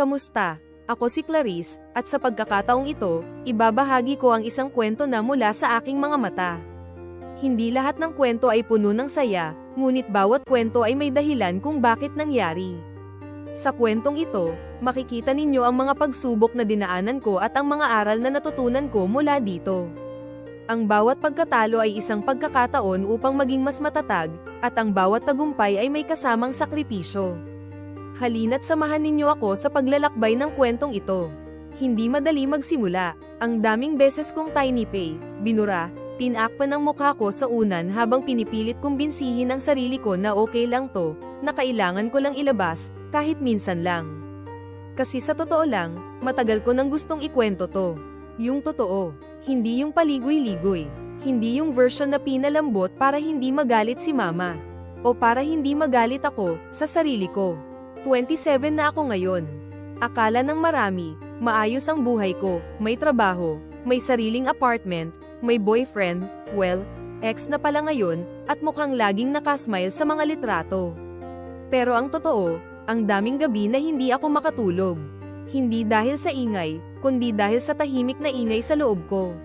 Kamusta? Ako si Clarice, at sa pagkakataong ito, ibabahagi ko ang isang kwento na mula sa aking mga mata. Hindi lahat ng kwento ay puno ng saya, ngunit bawat kwento ay may dahilan kung bakit nangyari. Sa kwentong ito, makikita ninyo ang mga pagsubok na dinaanan ko at ang mga aral na natutunan ko mula dito. Ang bawat pagkatalo ay isang pagkakataon upang maging mas matatag, at ang bawat tagumpay ay may kasamang sakripisyo. Halina't samahan ninyo ako sa paglalakbay ng kwentong ito. Hindi madali magsimula, ang daming beses kong tiny pay, binura, tinakpan ang mukha ko sa unan habang pinipilit kong binsihin ang sarili ko na okay lang to, na kailangan ko lang ilabas, kahit minsan lang. Kasi sa totoo lang, matagal ko nang gustong ikwento to. Yung totoo, hindi yung paligoy-ligoy. Hindi yung version na pinalambot para hindi magalit si mama. O para hindi magalit ako, sa sarili ko. 27 na ako ngayon. Akala ng marami, maayos ang buhay ko, may trabaho, may sariling apartment, may boyfriend, well, ex na pala ngayon, at mukhang laging nakasmile sa mga litrato. Pero ang totoo, ang daming gabi na hindi ako makatulog. Hindi dahil sa ingay, kundi dahil sa tahimik na ingay sa loob ko.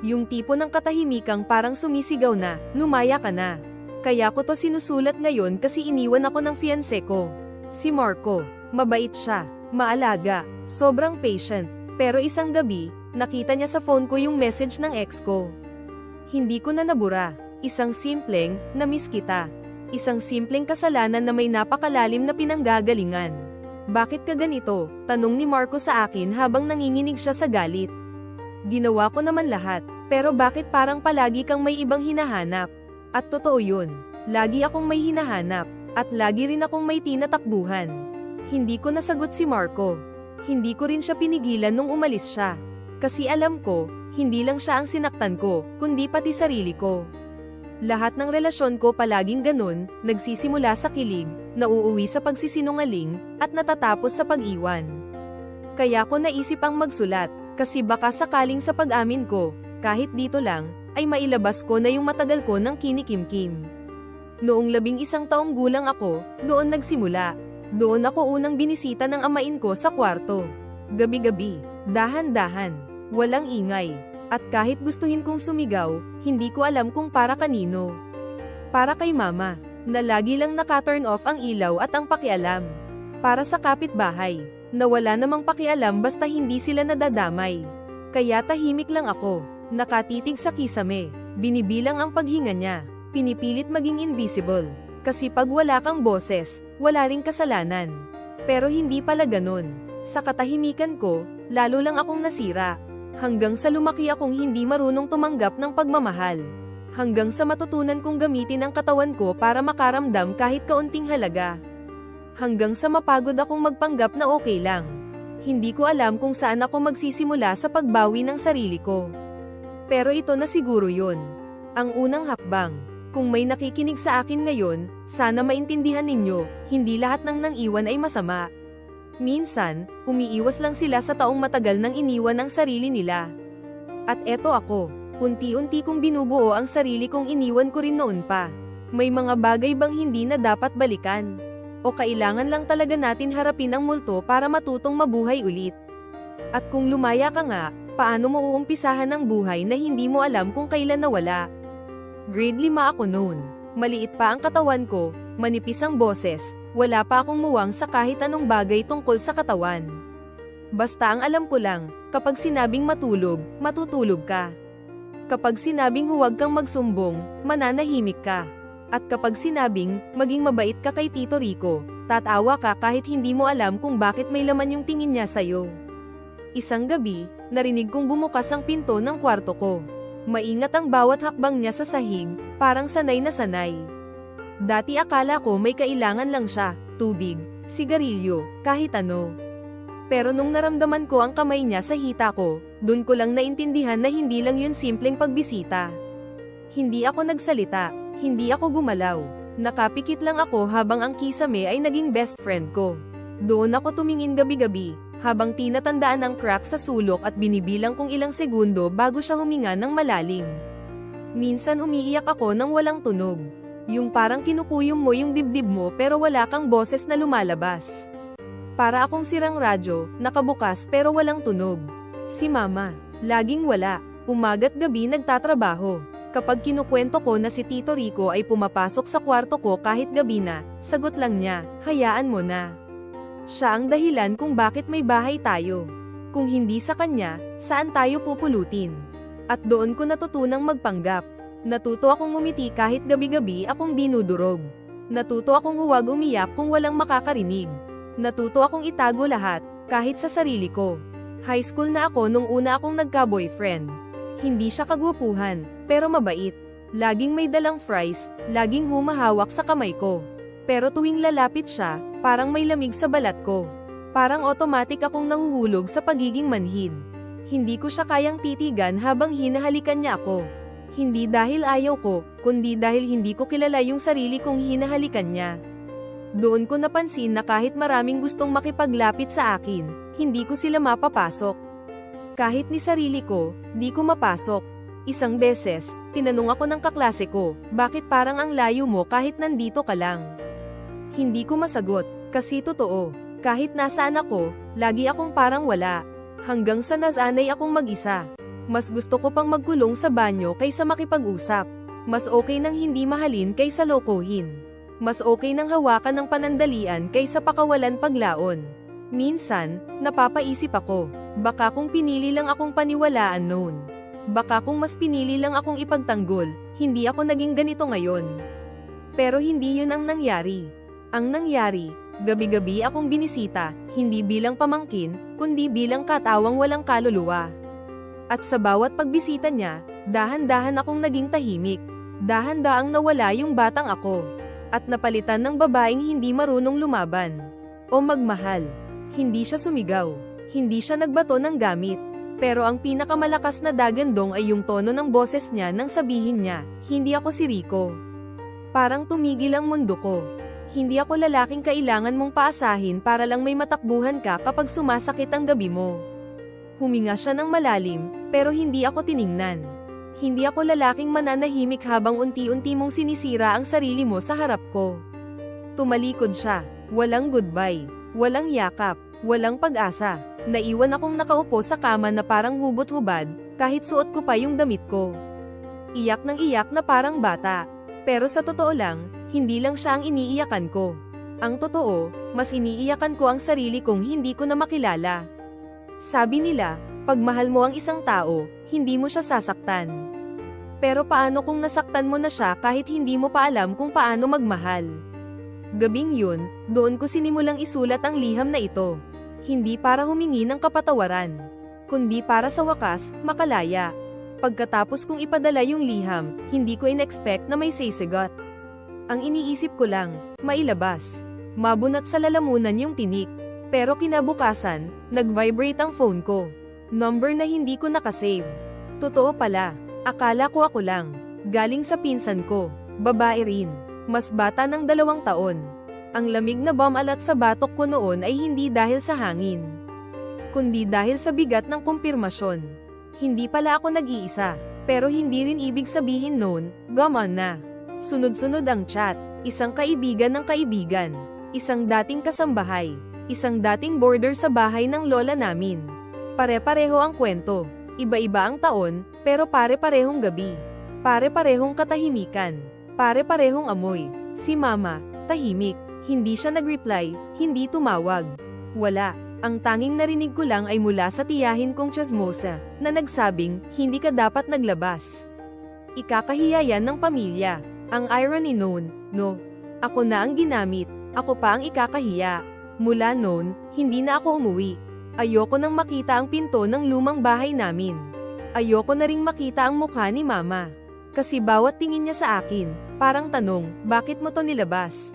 Yung tipo ng katahimikang parang sumisigaw na, lumaya ka na. Kaya ko to sinusulat ngayon kasi iniwan ako ng fiancé ko. Si Marco, mabait siya, maalaga, sobrang patient, pero isang gabi, nakita niya sa phone ko yung message ng ex ko. Hindi ko na nabura, isang simpleng, na-miss kita. Isang simpleng kasalanan na may napakalalim na pinanggagalingan. Bakit ka ganito? Tanong ni Marco sa akin habang nanginginig siya sa galit. Ginawa ko naman lahat, pero bakit parang palagi kang may ibang hinahanap? At totoo yun, lagi akong may hinahanap, at lagi rin akong may tinatakbuhan. Hindi ko nasagot si Marco. Hindi ko rin siya pinigilan nung umalis siya. Kasi alam ko, hindi lang siya ang sinaktan ko, kundi pati sarili ko. Lahat ng relasyon ko palaging ganun, nagsisimula sa kilig, nauuwi sa pagsisinungaling, at natatapos sa pag-iwan. Kaya ko naisip ang magsulat, kasi baka sakaling sa pag-amin ko, kahit dito lang, ay mailabas ko na yung matagal ko ng kinikimkim. Noong labing isang taong gulang ako, doon nagsimula. Doon ako unang binisita ng amain ko sa kwarto. Gabi-gabi, dahan-dahan, walang ingay. At kahit gustuhin kong sumigaw, hindi ko alam kung para kanino. Para kay mama, na lagi lang naka-turn off ang ilaw at ang pakialam. Para sa kapitbahay, na wala namang pakialam basta hindi sila nadadamay. Kaya tahimik lang ako, nakatitig sa kisame, binibilang ang paghinga niya, pinipilit maging invisible. Kasi pag wala kang boses, wala ring kasalanan. Pero hindi pala ganun. Sa katahimikan ko, lalo lang akong nasira. Hanggang sa lumaki akong hindi marunong tumanggap ng pagmamahal. Hanggang sa matutunan kong gamitin ang katawan ko para makaramdam kahit kaunting halaga. Hanggang sa mapagod akong magpanggap na okay lang. Hindi ko alam kung saan ako magsisimula sa pagbawi ng sarili ko. Pero ito na siguro yun. Ang unang hakbang. Kung may nakikinig sa akin ngayon, sana maintindihan ninyo, hindi lahat ng nang iwan ay masama. Minsan, umiiwas lang sila sa taong matagal nang iniwan ang sarili nila. At eto ako, unti-unti kong binubuo ang sarili kong iniwan ko rin noon pa. May mga bagay bang hindi na dapat balikan? O kailangan lang talaga natin harapin ang multo para matutong mabuhay ulit? At kung lumaya ka nga, paano mo uumpisahan ang buhay na hindi mo alam kung kailan nawala? Grade 5 ako noon. Maliit pa ang katawan ko, manipis ang boses, wala pa akong muwang sa kahit anong bagay tungkol sa katawan. Basta ang alam ko lang, kapag sinabing matulog, matutulog ka. Kapag sinabing huwag kang magsumbong, mananahimik ka. At kapag sinabing, maging mabait ka kay Tito Rico, tatawa ka kahit hindi mo alam kung bakit may laman yung tingin niya sa'yo. Isang gabi, narinig kong bumukas ang pinto ng kwarto ko. Maingat ang bawat hakbang niya sa sahig, parang sanay na sanay. Dati akala ko may kailangan lang siya, tubig, sigarilyo, kahit ano. Pero nung naramdaman ko ang kamay niya sa hita ko, dun ko lang naintindihan na hindi lang yun simpleng pagbisita. Hindi ako nagsalita, hindi ako gumalaw. Nakapikit lang ako habang ang kisame ay naging best friend ko. Doon ako tumingin gabi-gabi, habang tinatandaan ang crack sa sulok at binibilang kong ilang segundo bago siya huminga ng malalim. Minsan umiiyak ako nang walang tunog. Yung parang kinukuyom mo yung dibdib mo pero wala kang boses na lumalabas. Para akong sirang radyo, nakabukas pero walang tunog. Si mama, laging wala, umaga't gabi nagtatrabaho. Kapag kinukwento ko na si Tito Rico ay pumapasok sa kwarto ko kahit gabi na, sagot lang niya, hayaan mo na. Siya ang dahilan kung bakit may bahay tayo. Kung hindi sa kanya, saan tayo pupulutin? At doon ko natutunang magpanggap. Natuto akong ngumiti kahit gabi-gabi akong dinudurog. Natuto akong huwag umiyak kung walang makakarinig. Natuto akong itago lahat, kahit sa sarili ko. High school na ako nung una akong nagka-boyfriend. Hindi siya kagwapuhan, pero mabait. Laging may dalang fries, laging humahawak sa kamay ko. Pero tuwing lalapit siya, parang may lamig sa balat ko. Parang automatic akong nahuhulog sa pagiging manhid. Hindi ko siya kayang titigan habang hinahalikan niya ako. Hindi dahil ayaw ko, kundi dahil hindi ko kilala yung sarili kong hinahalikan niya. Doon ko napansin na kahit maraming gustong makipaglapit sa akin, hindi ko sila mapapasok. Kahit ni sarili ko, di ko mapasok. Isang beses, tinanong ako ng kaklase ko, bakit parang ang layo mo kahit nandito ka lang? Hindi ko masagot, kasi totoo. Kahit nasaan ako, lagi akong parang wala. Hanggang sa nasanay akong mag-isa. Mas gusto ko pang magkulong sa banyo kaysa makipag-usap. Mas okay nang hindi mahalin kaysa lokohin. Mas okay nang hawakan ng panandalian kaysa pakawalan paglaon. Minsan, napapaisip ako, baka kung pinili lang akong paniwalaan noon. Baka kung mas pinili lang akong ipagtanggol, hindi ako naging ganito ngayon. Pero hindi yun ang nangyari. Ang nangyari, gabi-gabi akong binisita, hindi bilang pamangkin, kundi bilang katawang walang kaluluwa. At sa bawat pagbisita niya, dahan-dahan akong naging tahimik. Dahan-daang nawala yung batang ako. At napalitan ng babaeng hindi marunong lumaban. O magmahal. Hindi siya sumigaw. Hindi siya nagbato ng gamit. Pero ang pinakamalakas na dagandong ay yung tono ng boses niya nang sabihin niya, hindi ako si Rico. Parang tumigil ang mundo ko. Hindi ako lalaking kailangan mong paasahin para lang may matakbuhan ka kapag sumasakit ang gabi mo. Huminga siya ng malalim, pero hindi ako tiningnan. Hindi ako lalaking mananahimik habang unti-unti mong sinisira ang sarili mo sa harap ko. Tumalikod siya, walang goodbye, walang yakap, walang pag-asa. Naiwan akong nakaupo sa kama na parang hubot-hubad, kahit suot ko pa yung damit ko. Iyak ng iyak na parang bata. Pero sa totoo lang, hindi lang siya ang iniiyakan ko. Ang totoo, mas iniiyakan ko ang sarili kong hindi ko na makilala. Sabi nila, pag mahal mo ang isang tao, hindi mo siya sasaktan. Pero paano kung nasaktan mo na siya kahit hindi mo pa alam kung paano magmahal? Gabing yun, doon ko sinimulang isulat ang liham na ito. Hindi para humingi ng kapatawaran, kundi para sa wakas, makalaya. Pagkatapos kong ipadala yung liham, hindi ko in-expect na may sisigot. Ang iniisip ko lang, mailabas. Mabunat sa lalamunan yung tinik. Pero kinabukasan, nag-vibrate ang phone ko. Number na hindi ko nakasave. Totoo pala, akala ko ako lang. Galing sa pinsan ko, babae rin. Mas bata ng dalawang taon. Ang lamig na bomb alat sa batok ko noon ay hindi dahil sa hangin. Kundi dahil sa bigat ng kumpirmasyon. Hindi pala ako nag-iisa, pero hindi rin ibig sabihin noon, gaman na. Sunod-sunod ang chat, isang kaibigan ng kaibigan, isang dating kasambahay, isang dating border sa bahay ng lola namin. Pare-pareho ang kwento, iba-iba ang taon, pero pare-parehong gabi. Pare-parehong katahimikan, pare-parehong amoy. Si mama, tahimik, hindi siya nag-reply, hindi tumawag. Wala, ang tanging narinig ko lang ay mula sa tiyahin kong Chasmosa, na nagsabing, hindi ka dapat naglabas. Ikakahiya yan ng pamilya. Ang irony noon, no. Ako na ang ginamit, ako pa ang ikakahiya. Mula noon, hindi na ako umuwi. Ayoko nang makita ang pinto ng lumang bahay namin. Ayoko na ring makita ang mukha ni mama. Kasi bawat tingin niya sa akin, parang tanong, bakit mo to nilabas?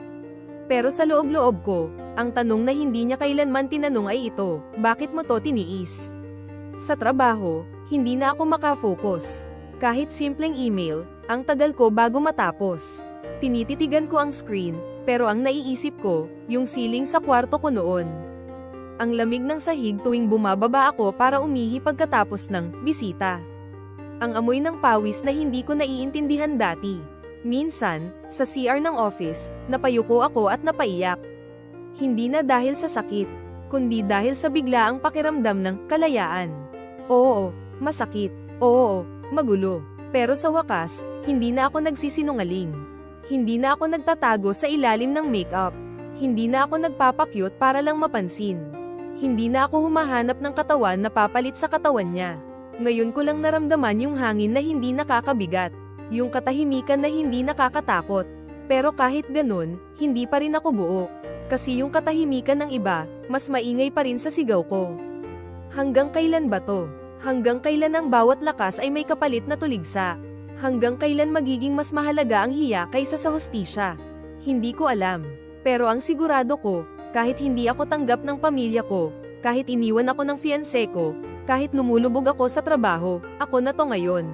Pero sa loob-loob ko, ang tanong na hindi niya kailanman tinanong ay ito, bakit mo to tiniis? Sa trabaho, hindi na ako makafocus. Kahit simpleng email, ang tagal ko bago matapos. Tinititigan ko ang screen, pero ang naiisip ko, yung ceiling sa kwarto ko noon. Ang lamig ng sahig tuwing bumababa ako para umihi pagkatapos ng bisita. Ang amoy ng pawis na hindi ko naiintindihan dati. Minsan, sa CR ng office, napayuko ako at napaiyak. Hindi na dahil sa sakit, kundi dahil sa biglaang pakiramdam ng kalayaan. Oo, masakit. Oo, magulo. Pero sa wakas, hindi na ako nagsisinungaling. Hindi na ako nagtatago sa ilalim ng makeup. Hindi na ako nagpapakyut para lang mapansin. Hindi na ako humahanap ng katawan na papalit sa katawan niya. Ngayon ko lang naramdaman yung hangin na hindi nakakabigat. Yung katahimikan na hindi nakakatakot. Pero kahit ganun, hindi pa rin ako buo. Kasi yung katahimikan ng iba, mas maingay pa rin sa sigaw ko. Hanggang kailan ba to? Hanggang kailan ang bawat lakas ay may kapalit na tuligsa? Hanggang kailan magiging mas mahalaga ang hiya kaysa sa hustisya? Hindi ko alam. Pero ang sigurado ko, kahit hindi ako tanggap ng pamilya ko, kahit iniwan ako ng fiancé ko, kahit lumulubog ako sa trabaho, ako na to ngayon.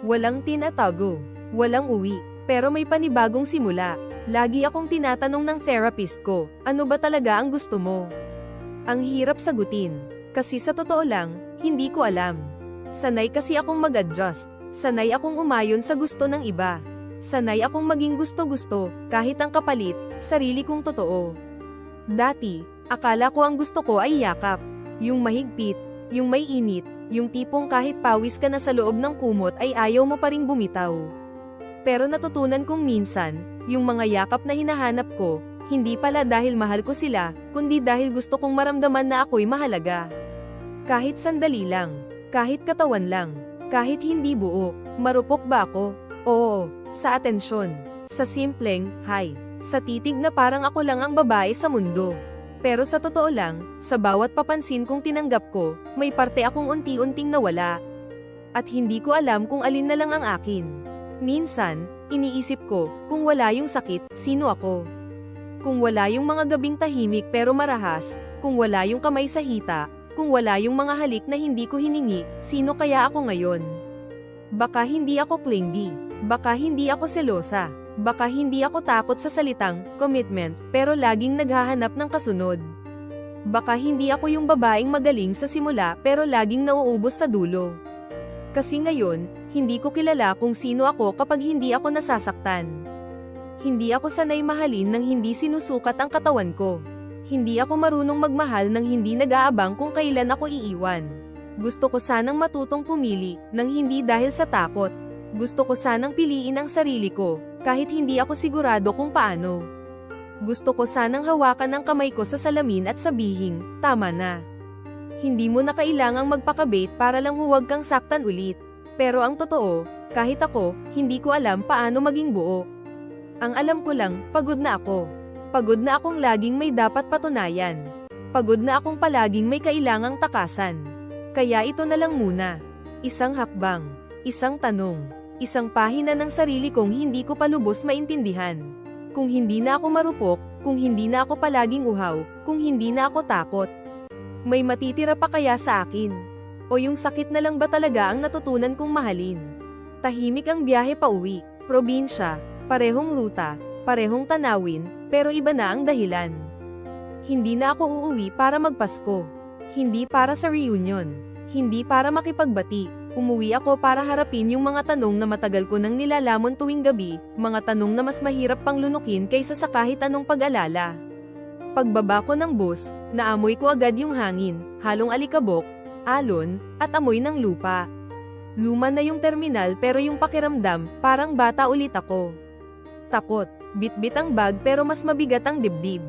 Walang tinatago, walang uwi, pero may panibagong simula. Lagi akong tinatanong ng therapist ko, ano ba talaga ang gusto mo? Ang hirap sagutin, kasi sa totoo lang, hindi ko alam. Sanay kasi akong mag-adjust, sanay akong umayon sa gusto ng iba. Sanay akong maging gusto-gusto, kahit ang kapalit, sarili kong totoo. Dati, akala ko ang gusto ko ay yakap. Yung mahigpit, yung may init, yung tipong kahit pawis ka na sa loob ng kumot ay ayaw mo pa ring bumitaw. Pero natutunan kong minsan, yung mga yakap na hinahanap ko, hindi pala dahil mahal ko sila, kundi dahil gusto kong maramdaman na ako'y mahalaga. Kahit sandali lang, kahit katawan lang, kahit hindi buo, marupok ba ako? Oo, sa atensyon, sa simpleng, hi, sa titig na parang ako lang ang babae sa mundo. Pero sa totoo lang, sa bawat papansin kong tinanggap ko, may parte akong unti-unting nawala. At hindi ko alam kung alin na lang ang akin. Minsan, iniisip ko, kung wala yung sakit, sino ako? Kung wala yung mga gabing tahimik pero marahas, kung wala yung kamay sa hita, kung wala yung mga halik na hindi ko hiningi, sino kaya ako ngayon? Baka hindi ako clingy, baka hindi ako selosa, baka hindi ako takot sa salitang commitment pero laging naghahanap ng kasunod. Baka hindi ako yung babaeng magaling sa simula pero laging nauubos sa dulo. Kasi ngayon, hindi ko kilala kung sino ako kapag hindi ako nasasaktan. Hindi ako sanay mahalin nang hindi sinusukat ang katawan ko. Hindi ako marunong magmahal nang hindi nag-aabang kung kailan ako iiwan. Gusto ko sanang matutong pumili, nang hindi dahil sa takot. Gusto ko sanang piliin ang sarili ko, kahit hindi ako sigurado kung paano. Gusto ko sanang hawakan ang kamay ko sa salamin at sabihing, tama na. Hindi mo na kailangang magpakabait para lang huwag kang saktan ulit. Pero ang totoo, kahit ako, hindi ko alam paano maging buo. Ang alam ko lang, pagod na ako. Pagod na akong laging may dapat patunayan. Pagod na akong palaging may kailangang takasan. Kaya ito na lang muna. Isang hakbang, isang tanong, isang pahina ng sarili kong hindi ko palubos maintindihan. Kung hindi na ako marupok, kung hindi na ako palaging uhaw, kung hindi na ako takot. May matitira pa kaya sa akin? O yung sakit na lang ba talaga ang natutunan kong mahalin? Tahimik ang biyahe pa uwi, probinsya, parehong ruta, parehong tanawin, pero iba na ang dahilan. Hindi na ako uuwi para magpasko. Hindi para sa reunion. Hindi para makipagbati. Umuwi ako para harapin yung mga tanong na matagal ko nang nilalamon tuwing gabi, mga tanong na mas mahirap pang lunukin kaysa sa kahit anong pag-alala. Pagbaba ko ng bus, naamoy ko agad yung hangin, halong alikabok, alon, at amoy ng lupa. Luma na yung terminal pero yung pakiramdam, parang bata ulit ako. Takot, bitbit ang bag pero mas mabigat ang dibdib.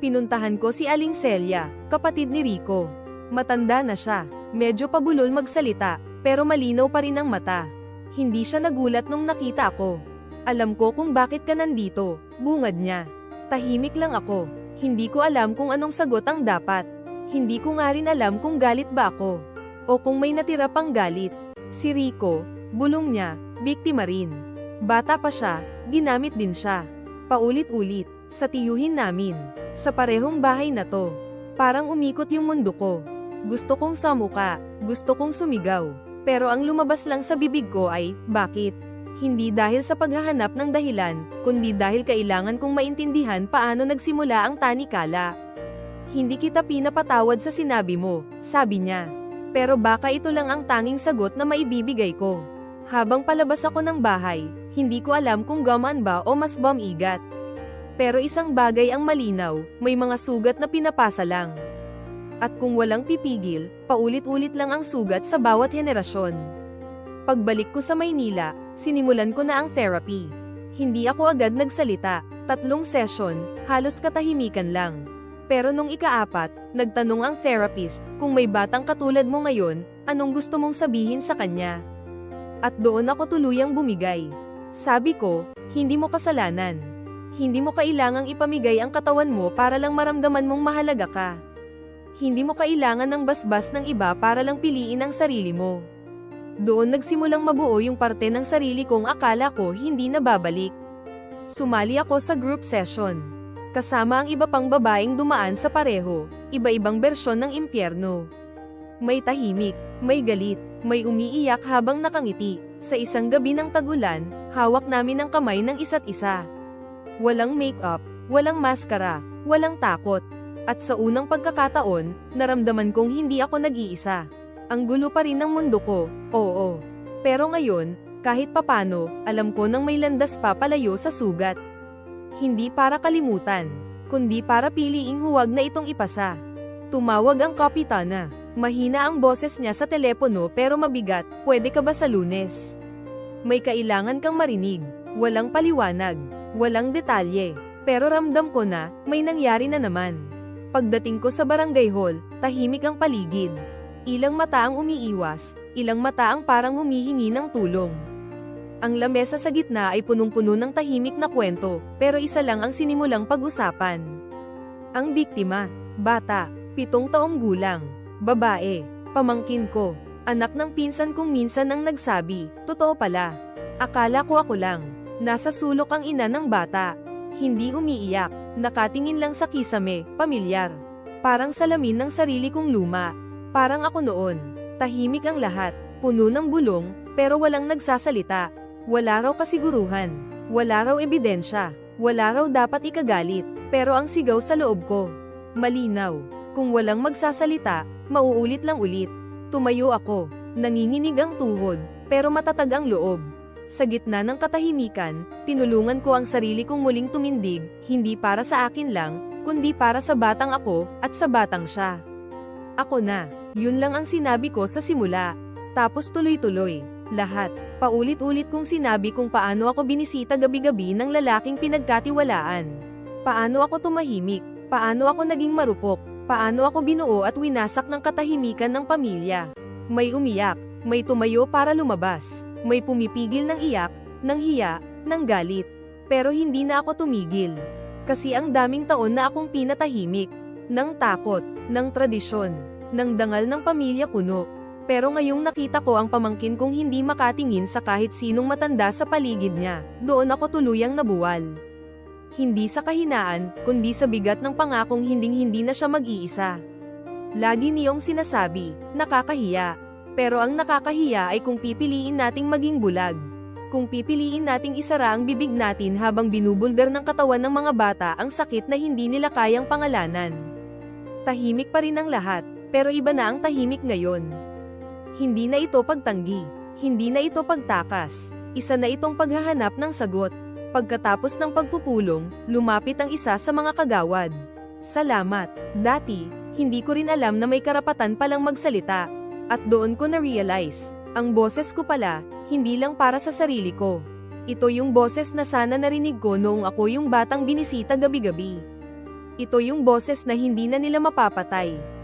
Pinuntahan ko si Aling Celia, kapatid ni Rico. Matanda na siya, medyo pabulol magsalita, pero malinaw pa rin ang mata. Hindi siya nagulat nung nakita ako. Alam ko kung bakit ka nandito, bungad niya. Tahimik lang ako, hindi ko alam kung anong sagot ang dapat. Hindi ko nga rin alam kung galit ba ako. O kung may natira pang galit. Si Rico, bulong niya, biktima rin. Bata pa siya, ginamit din siya. Paulit-ulit, sa tiyuhin namin. Sa parehong bahay na to. Parang umikot yung mundo ko. Gusto kong samuka, gusto kong sumigaw. Pero ang lumabas lang sa bibig ko ay, bakit? Hindi dahil sa paghahanap ng dahilan, kundi dahil kailangan kong maintindihan paano nagsimula ang tanikala. Hindi kita pinapatawad sa sinabi mo, sabi niya. Pero baka ito lang ang tanging sagot na maibibigay ko. Habang palabas ako ng bahay, hindi ko alam kung gaman ba o mas bumigat. Pero isang bagay ang malinaw, may mga sugat na pinapasa lang. At kung walang pipigil, paulit-ulit lang ang sugat sa bawat henerasyon. Pagbalik ko sa Maynila, sinimulan ko na ang therapy. Hindi ako agad nagsalita, tatlong session, halos katahimikan lang. Pero nung ikaapat, nagtanong ang therapist, kung may batang katulad mo ngayon, anong gusto mong sabihin sa kanya? At doon ako tuluyang bumigay. Sabi ko, hindi mo kasalanan. Hindi mo kailangang ipamigay ang katawan mo para lang maramdaman mong mahalaga ka. Hindi mo kailangan ng basbas ng iba para lang piliin ang sarili mo. Doon nagsimulang mabuo yung parte ng sarili kong akala ko hindi nababalik. Sumali ako sa group session. Kasama ang iba pang babaeng dumaan sa pareho, iba-ibang bersyon ng impyerno. May tahimik, may galit, may umiiyak habang nakangiti. Sa isang gabi ng tagulan, hawak namin ang kamay ng isa't isa. Walang make-up, walang maskara, walang takot. At sa unang pagkakataon, naramdaman kong hindi ako nag-iisa. Ang gulo pa rin ng mundo ko, oo. Pero ngayon, kahit papano, alam ko nang may landas pa palayo sa sugat. Hindi para kalimutan, kundi para piliing huwag na itong ipasa. Tumawag ang kapitana. Mahina ang boses niya sa telepono pero mabigat, pwede ka ba sa lunes? May kailangan kang marinig, walang paliwanag, walang detalye, pero ramdam ko na, may nangyari na naman. Pagdating ko sa barangay hall, tahimik ang paligid. Ilang mata ang umiiwas, ilang mata ang parang humihingi ng tulong. Ang lamesa sa gitna ay punong-puno ng tahimik na kwento, pero isa lang ang sinimulang pag-usapan. Ang biktima, bata, pitong taong gulang, babae, pamangkin ko, anak ng pinsan kong minsan ang nagsabi, totoo pala. Akala ko ako lang, nasa sulok ang ina ng bata. Hindi umiiyak, nakatingin lang sa kisame, pamilyar. Parang salamin ng sarili kong luma. Parang ako noon, tahimik ang lahat, puno ng bulong, pero walang nagsasalita. Wala raw kasiguruhan, wala raw ebidensya, wala raw dapat ikagalit, pero ang sigaw sa loob ko, malinaw. Kung walang magsasalita, mauulit lang ulit. Tumayo ako, nanginginig ang tuhod, pero matatag ang loob. Sa gitna ng katahimikan, tinulungan ko ang sarili kong muling tumindig, hindi para sa akin lang, kundi para sa batang ako, at sa batang siya. Ako na, yun lang ang sinabi ko sa simula. Tapos tuloy-tuloy, lahat. Paulit-ulit kong sinabi kung paano ako binisita gabi-gabi ng lalaking pinagkatiwalaan. Paano ako tumahimik, paano ako naging marupok, paano ako binuo at winasak ng katahimikan ng pamilya. May umiyak, may tumayo para lumabas, may pumipigil ng iyak, ng hiya, ng galit. Pero hindi na ako tumigil. Kasi ang daming taon na akong pinatahimik, ng takot, ng tradisyon, ng dangal ng pamilya kuno. Pero ngayong nakita ko ang pamangkin kong hindi makatingin sa kahit sinong matanda sa paligid niya, doon ako tuluyang nabuwal. Hindi sa kahinaan, kundi sa bigat ng pangakong hinding-hindi na siya mag-iisa. Lagi niyong sinasabi, nakakahiya. Pero ang nakakahiya ay kung pipiliin nating maging bulag. Kung pipiliin nating isara ang bibig natin habang binubulgar ng katawan ng mga bata ang sakit na hindi nila kayang pangalanan. Tahimik pa rin ang lahat, pero iba na ang tahimik ngayon. Hindi na ito pagtanggi. Hindi na ito pagtakas. Isa na itong paghahanap ng sagot. Pagkatapos ng pagpupulong, lumapit ang isa sa mga kagawad. Salamat. Dati, hindi ko rin alam na may karapatan palang magsalita. At doon ko na-realize, ang boses ko pala, hindi lang para sa sarili ko. Ito yung boses na sana narinig ko noong ako yung batang binisita gabi-gabi. Ito yung boses na hindi na nila mapapatay.